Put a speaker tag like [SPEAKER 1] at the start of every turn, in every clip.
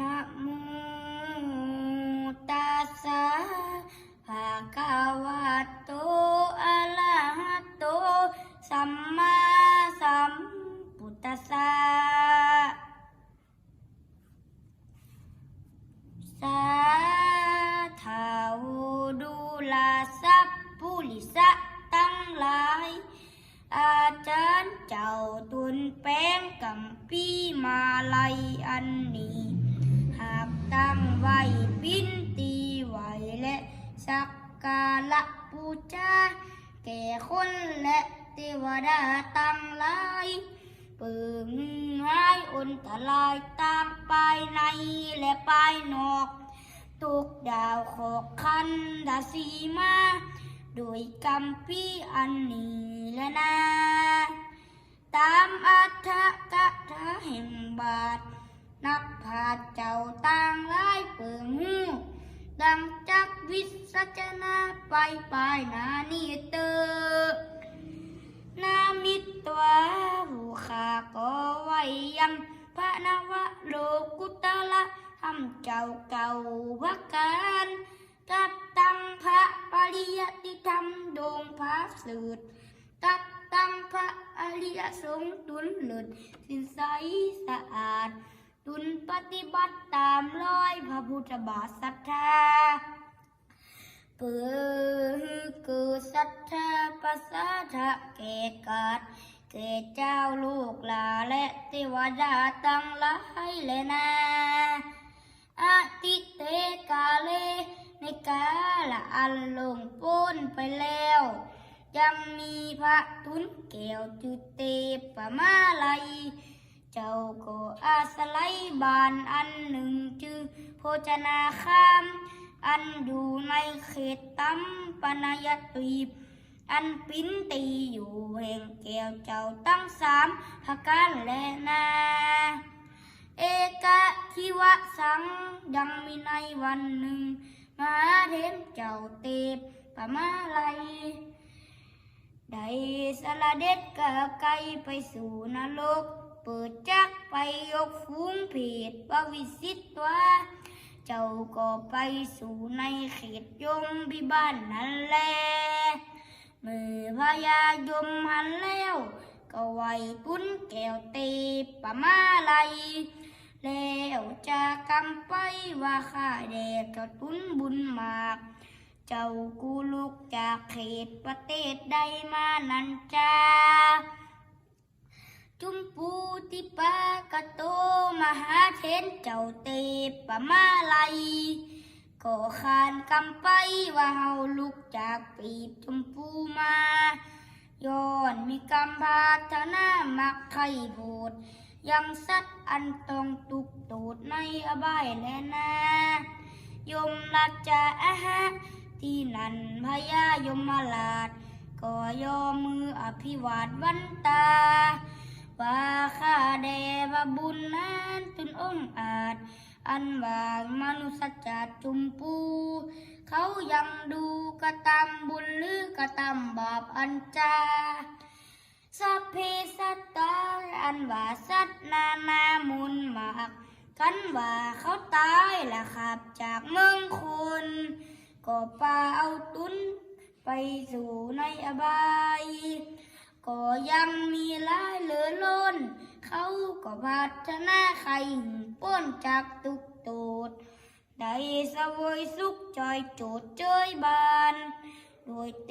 [SPEAKER 1] นะโมตัสสะภะคะวะโตอะระหะโตสัมมาสัมพุทธัสสะสาธาวดูลาสัพพุลิสะตั้งหลาย อาจารย์เจ้าตุนแป้งกัมปีมาลัยอันนี้ากตั้งไว้ปินตีไว้และสักการะปูชาแก่คนและเทวดาตั้งหลายเปิงหายอนตรายตามไปในและไปนอกทุกดาวขอกคันดาสีมาโดยกำพี่อันนี้และนะตามอัฏฐกถาแห่งบาท นักพาเจ้าต่างหลายเปิงหูดังจักวิสัจนาไปไปนานิเตอนามิตวาผู้ขาก็ไว้ยังพระนวะโลกุตละทำเจ้าเก่าพักการกับตังพระปริยติธรรมดงพระสืดกับตังพระอริยสงฆ์ตุนหลุดสินใสสะอาด ตุนปฏิบัติตามร้อยพระพุทธบาทศรัทธาเปิดคือศรัทธาปัสสาทะเกกาดเกเจ้าลูกหลาและเทวดาตั้งหลายเลยนะอาทิเตกาเลในกาละอันลงพ้นไปแล้วยังมีพระทุนแก้วจุเตปมาลัย เจ้าก็อาศัยบานอันหนึ่งจือโภชนาคาม อันอยู่ในเขตตัมปนายตีบอันปิ้นตีอยู่แห่งแก้วเจ้าตั้งสามพระการและนา เอกะทิวะสังดังมีในวันหนึ่งมหาเทนเจ้าเตบปะมาลัยได้สละเด็ดกะไกลไปสู่นรก ปิดจักไปยกฟูงเพดบวิสิตวาเจ้าก็ไปสู่ในเขตยมบิบ้านนั่นแหละเมื่อพญายมหันแล้ว ก็ไหวตุนแก้วเตปะมาลัยแล้วจะกำไปว่าข้าแดกเจ้าตุนบุญมาก เจ้ากูลุกจากเขตประเทศใดมานันจ้า จุมปูติปากะโตมหาเทนเจ้าเตปะมาลัยก็ขานกำไปว่าเฮาลุกจากปีบชมพูมาย้อนมีกำพาธนามักไข่โพดยังสัตว์อันต้องตุกตูดในอบายแลนะยมรัจจะอาหะที่นั่นพญายมมาลาดก็ยอมมืออภิวาทวันตา ว่าข้าแด่ว่าบุญนั้นตุนองอาจ อันว่ามนุษย์จัดจุมปู เขายังดูกระตำบุญหรือกระตำบาปอันจาสัพเพสัตตาอันว่าสัตว์นานามุนมากกันว่าเขาตายละครับจากเมืองคนก็ปาเอาตุนไปสู่ในอบาย ก็ยังมีหลายเหลือล้น เขาก็พัฒนาไข่ป้นจากตุกตูดได้สวยสุขจอยโจดเจยบาน โดยเต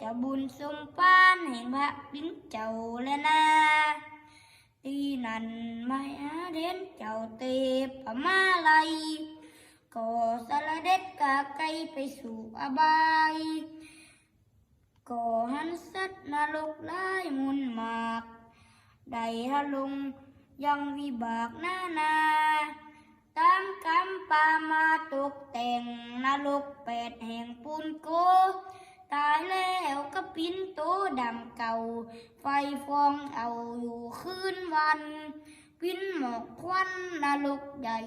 [SPEAKER 1] จะบุญสมปานแห่งพระลิ้นเจ้าและนาตีนันไม่อาเดนเจ้าเตปะมาลัยก็สละเด็ดกาไกลไปสู่อบาย ก็หันสัตนรกไล่มุนหมากได้ฮะลงยังวิบากหน้านาตามกรรมปามาตกแต่งนรกแปดแห่งปูนโก ตายแล้วก็ปิ้นโตดำเก่า ไฟฟองเอาอยู่คืนวัน ปิ้นหมอกควันนรกใหญ่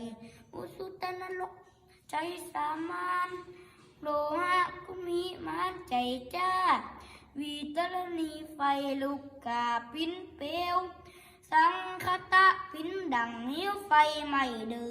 [SPEAKER 1] อุสุตนรกใจสามาน โลหะก็มีมานใจจ้า วีตรณีไฟลุกกาพินเปลว สังคตะพินดังเหี้ยวไฟไม่เดือ